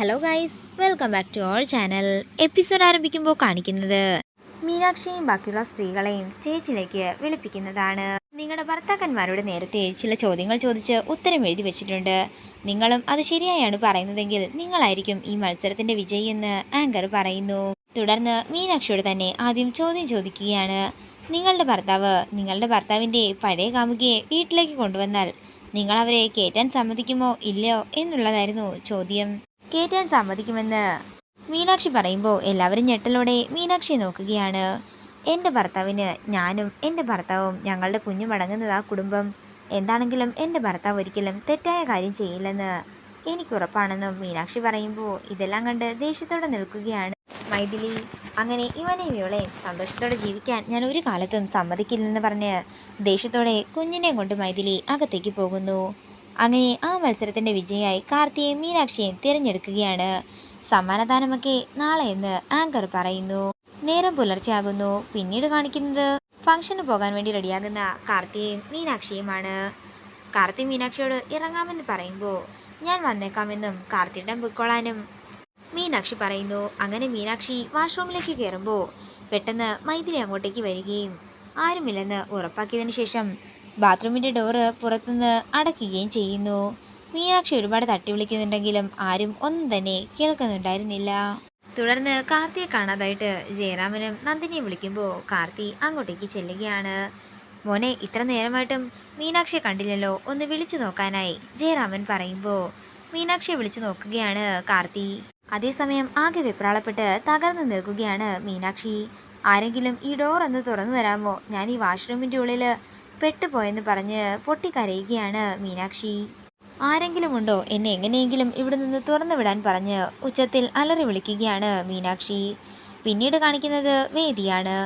Hello guys welcome back to our channel episode ആരംഭിക്കുമ്പോൾ കാണിക്കുന്നത് മീനാക്ഷിയും ബാക്കിയുള്ള സ്ത്രീകളെയും സ്റ്റേജിലേക്ക് വിളിപ്പിക്കുന്നതാണ്. നിങ്ങളുടെ ഭർത്താക്കന്മാരോട് നേരത്തെ ചില ചോദ്യങ്ങൾ ചോദിച്ച് ഉത്തരം എഴുതി വെച്ചിട്ടുണ്ട്. നിങ്ങളും അത് ശരിയായാണ് പറയുന്നതെങ്കിൽ നിങ്ങളായിരിക്കും ഈ മത്സരത്തിന്റെ വിജയി എന്ന് ആങ്കർ പറയുന്നു. തുടർന്ന് മീനാക്ഷിയോട് തന്നെ ആദ്യം ചോദ്യം ചോദിക്കുകയാണ്. നിങ്ങളുടെ ഭർത്താവ് നിങ്ങളുടെ ഭർത്താവിന്റെ പഴയ കാമുകിയെ വീട്ടിലേക്ക് കൊണ്ടുവന്നാൽ നിങ്ങൾ അവരെ കയറ്റാൻ സമ്മതിക്കുമോ ഇല്ലയോ എന്നുള്ളതായിരുന്നു ചോദ്യം. കയറ്റാൻ സമ്മതിക്കുമെന്ന് മീനാക്ഷി പറയുമ്പോൾ എല്ലാവരും ഞെട്ടലോടെ മീനാക്ഷി നോക്കുകയാണ്. എന്റെ ഭർത്താവിന് ഞാനും എന്റെ ഭർത്താവും ഞങ്ങളുടെ കുഞ്ഞു മടങ്ങുന്നത് ആ കുടുംബം. എന്താണെങ്കിലും എന്റെ ഭർത്താവ് ഒരിക്കലും തെറ്റായ കാര്യം ചെയ്യില്ലെന്ന് എനിക്ക് ഉറപ്പാണെന്നും മീനാക്ഷി പറയുമ്പോൾ ഇതെല്ലാം കണ്ട് ദേഷ്യത്തോടെ നിൽക്കുകയാണ്. മൈഥിലി അങ്ങനെ ഇവനെയും ഇവളെയും സന്തോഷത്തോടെ ജീവിക്കാൻ ഞാൻ ഒരു കാലത്തും സമ്മതിക്കില്ലെന്ന് പറഞ്ഞ് ദേഷ്യത്തോടെ കുഞ്ഞിനെ കൊണ്ട് മൈഥിലി അകത്തേക്ക് പോകുന്നു. അങ്ങനെ ആ മത്സരത്തിന്റെ വിജയിയായി കാർത്തിയെയും മീനാക്ഷിയെയും തിരഞ്ഞെടുക്കുകയാണ്. സമ്മാനദാനമൊക്കെ നാളെ എന്ന് ആങ്കർ പറയുന്നു. നേരം പുലർച്ചെയാകുന്നു. പിന്നീട് കാണിക്കുന്നത് ഫംഗ്ഷന് പോകാൻ വേണ്ടി റെഡിയാകുന്ന കാർത്തിയെയും മീനാക്ഷിയുമാണ്. കാർത്തി മീനാക്ഷിയോട് ഇറങ്ങാമെന്ന് പറയുമ്പോൾ ഞാൻ വന്നേക്കാമെന്നും കാർത്തിയുടെ പൊയ്ക്കൊള്ളാനും മീനാക്ഷി പറയുന്നു. അങ്ങനെ മീനാക്ഷി വാഷ്റൂമിലേക്ക് കയറുമ്പോൾ പെട്ടെന്ന് മൈഥിലി അങ്ങോട്ടേക്ക് വരികയും ആരുമില്ലെന്ന് ഉറപ്പാക്കിയതിന് ശേഷം ബാത്റൂമിന്റെ ഡോറ് പുറത്തുനിന്ന് അടയ്ക്കുകയും ചെയ്യുന്നു. മീനാക്ഷി ഒരുപാട് തട്ടി വിളിക്കുന്നുണ്ടെങ്കിലും ആരും ഒന്നും തന്നെ കേൾക്കുന്നുണ്ടായിരുന്നില്ല. തുടർന്ന് കാർത്തിയെ കാണാതായിട്ട് ജയറാമനും നന്ദിനിയെ വിളിക്കുമ്പോൾ കാർത്തി അങ്ങോട്ടേക്ക് ചെല്ലുകയാണ്. മോനെ ഇത്ര നേരമായിട്ടും മീനാക്ഷിയെ കണ്ടില്ലല്ലോ? ഒന്ന് വിളിച്ചു നോക്കാനായി ജയറാമൻ പറയുമ്പോൾ മീനാക്ഷിയെ വിളിച്ചു നോക്കുകയാണ് കാർത്തി. അതേസമയം ആകെ വെപ്രാളപ്പെട്ട് തകർന്നു നിൽക്കുകയാണ് മീനാക്ഷി. ആരെങ്കിലും ഈ ഡോർ ഒന്ന് തുറന്നു തരാമോ? ഞാൻ ഈ വാഷ്റൂമിന്റെ ഉള്ളിൽ പെട്ടുപോയെന്ന് പറഞ്ഞ് പൊട്ടിക്കരയുകയാണ് മീനാക്ഷി. ആരെങ്കിലും ഉണ്ടോ എന്നെ എങ്ങനെയെങ്കിലും ഇവിടെ നിന്ന് തുറന്നു വിടാൻ പറഞ്ഞ് ഉച്ചത്തിൽ അലറി വിളിക്കുകയാണ് മീനാക്ഷി. പിന്നീട് കാണിക്കുന്നത് വേദിയാണ്.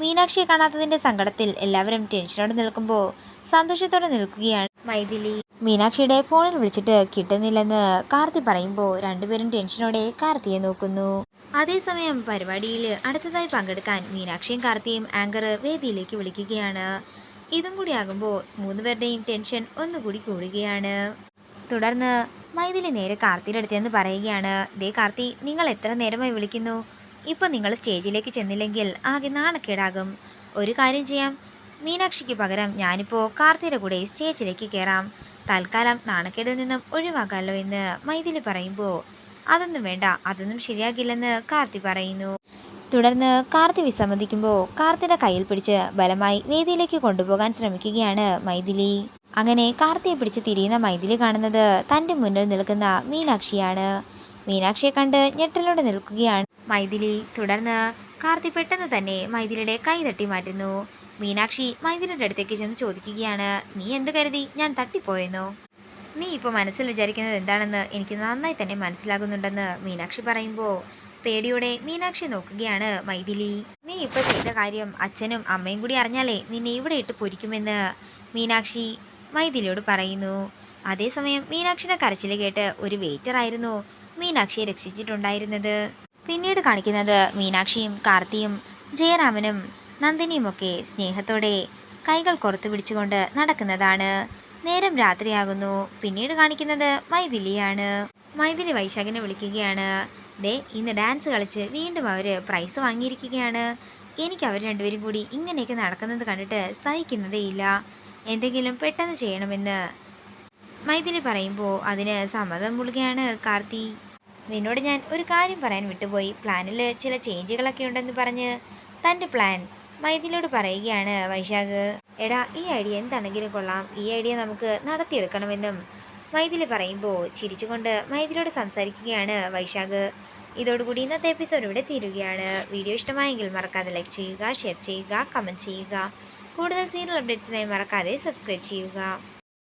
മീനാക്ഷിയെ കാണാത്തതിന്റെ സങ്കടത്തിൽ എല്ലാവരും ടെൻഷനോടെ നിൽക്കുമ്പോൾ സന്തോഷത്തോടെ നിൽക്കുകയാണ് മൈഥിലി. മീനാക്ഷിയുടെ ഫോണിൽ വിളിച്ചിട്ട് കിട്ടുന്നില്ലെന്ന് കാർത്തി പറയുമ്പോൾ രണ്ടുപേരും ടെൻഷനോടെ കാർത്തിയെ നോക്കുന്നു. അതേസമയം പരിപാടിയിൽ അടുത്തതായി പങ്കെടുക്കാൻ മീനാക്ഷിയും കാർത്തിയും ആങ്കർ വേദിയിലേക്ക് വിളിക്കുകയാണ്. ഇതും കൂടി ആകുമ്പോൾ മൂന്നുപേരുടെയും ടെൻഷൻ ഒന്നുകൂടി കൂടുകയാണ്. തുടർന്ന് മൈഥിലി നേരെ കാർത്തിയുടെ അടുത്തെന്ന് പറയുകയാണ് ദേ കാർത്തി നിങ്ങൾ എത്ര നേരമായി വിളിക്കുന്നു? ഇപ്പം നിങ്ങൾ സ്റ്റേജിലേക്ക് ചെന്നില്ലെങ്കിൽ ആകെ നാണക്കേടാകും. ഒരു കാര്യം ചെയ്യാം. മീനാക്ഷിക്ക് പകരം ഞാനിപ്പോൾ കാർത്തിയുടെ കൂടെ സ്റ്റേജിലേക്ക് കയറാം തൽക്കാലം നാണക്കേടിൽ നിന്നും ഒഴിവാക്കാമല്ലോ എന്ന് മൈഥിലി പറയുമ്പോൾ അതൊന്നും വേണ്ട അതൊന്നും ശരിയാകില്ലെന്ന് കാർത്തി പറയുന്നു. തുടർന്ന് കാർത്തി വിസമ്മതിക്കുമ്പോൾ കാർത്തിയുടെ കയ്യിൽ പിടിച്ച് ബലമായി വേദിയിലേക്ക് കൊണ്ടുപോകാൻ ശ്രമിക്കുകയാണ് മൈഥിലി. അങ്ങനെ കാർത്തിയെ പിടിച്ച് തിരിയുന്ന മൈഥിലി കാണുന്നത് തന്റെ മുന്നിൽ നിൽക്കുന്ന മീനാക്ഷിയാണ്. മീനാക്ഷിയെ കണ്ട് ഞെട്ടലോടെ നിൽക്കുകയാണ് മൈഥിലി. തുടർന്ന് കാർത്തി പെട്ടെന്ന് തന്നെ മൈഥിലിയുടെ കൈ തട്ടി മാറ്റുന്നു. മീനാക്ഷി മൈഥിലിയുടെ അടുത്തേക്ക് ചെന്ന് ചോദിക്കുകയാണ് നീ എന്ത് കരുതി? ഞാൻ തട്ടിപ്പോയെന്നോ? നീ ഇപ്പോൾ മനസ്സിൽ വിചാരിക്കുന്നത് എന്താണെന്ന് എനിക്ക് നന്നായി തന്നെ മനസ്സിലാകുന്നുണ്ടെന്ന് മീനാക്ഷി പറയുമ്പോൾ പേടിയോടെ മീനാക്ഷി നോക്കുകയാണ് മൈഥിലി. നീ ഇപ്പോൾ ചെയ്ത കാര്യം അച്ഛനും അമ്മയും കൂടി അറിഞ്ഞാലേ നിന്നെ ഇവിടെ ഇട്ട് പൊരിക്കുമെന്ന് മീനാക്ഷി മൈഥിലിയോട് പറയുന്നു. അതേസമയം മീനാക്ഷിയുടെ കരച്ചിൽ കേട്ട് ഒരു വെയിറ്റർ ആയിരുന്നു മീനാക്ഷിയെ രക്ഷിച്ചിട്ടുണ്ടായിരുന്നത്. പിന്നീട് കാണിക്കുന്നത് മീനാക്ഷിയും കാർത്തിയും ജയറാമനും നന്ദിനിയുമൊക്കെ സ്നേഹത്തോടെ കൈകൾ കുറത്തു പിടിച്ചുകൊണ്ട് നടക്കുന്നതാണ്. നേരം രാത്രിയാകുന്നു. പിന്നീട് കാണിക്കുന്നത് മൈഥിലിയാണ്. മൈഥിലി വൈശാഖിനെ വിളിക്കുകയാണ്. ദേ ഇന്ന് ഡാൻസ് കളിച്ച് വീണ്ടും അവർ പ്രൈസ് വാങ്ങിയിരിക്കുകയാണ്. എനിക്ക് അവർ രണ്ടുപേരും കൂടി ഇങ്ങനെയൊക്കെ നടക്കുന്നത് കണ്ടിട്ട് സഹിക്കുന്നതേയില്ല എന്തെങ്കിലും പെട്ടെന്ന് ചെയ്യണമെന്ന് മൈഥിലി പറയുമ്പോൾ അതിന് സമ്മതം മുളുകയാണ് കാർത്തി. നിന്നോട് ഞാൻ ഒരു കാര്യം പറയാൻ വിട്ടുപോയി. പ്ലാനിൽ ചില ചേഞ്ചുകളൊക്കെ ഉണ്ടെന്ന് പറഞ്ഞ് തന്റെ പ്ലാൻ മൈഥിലിയോട് പറയുകയാണ് വൈശാഖ്. എടാ ഈ ഐഡിയ എന്താണെങ്കിലും കൊള്ളാം. ഈ ഐഡിയ നമുക്ക് നടത്തിയെടുക്കണമെന്നും മൈഥിലി പറയുമ്പോൾ ചിരിച്ചുകൊണ്ട് മൈഥിലിയോട് സംസാരിക്കുകയാണ് വൈശാഖ്. ഇതോടുകൂടി ഇന്നത്തെ എപ്പിസോഡ് ഇവിടെ തീരുകയാണ്. വീഡിയോ ഇഷ്ടമായെങ്കിൽ മറക്കാതെ ലൈക്ക് ചെയ്യുക ഷെയർ ചെയ്യുക കമന്റ് ചെയ്യുക. കൂടുതൽ സീരിയൽ അപ്ഡേറ്റ്സിനായി മറക്കാതെ സബ്സ്ക്രൈബ് ചെയ്യുക.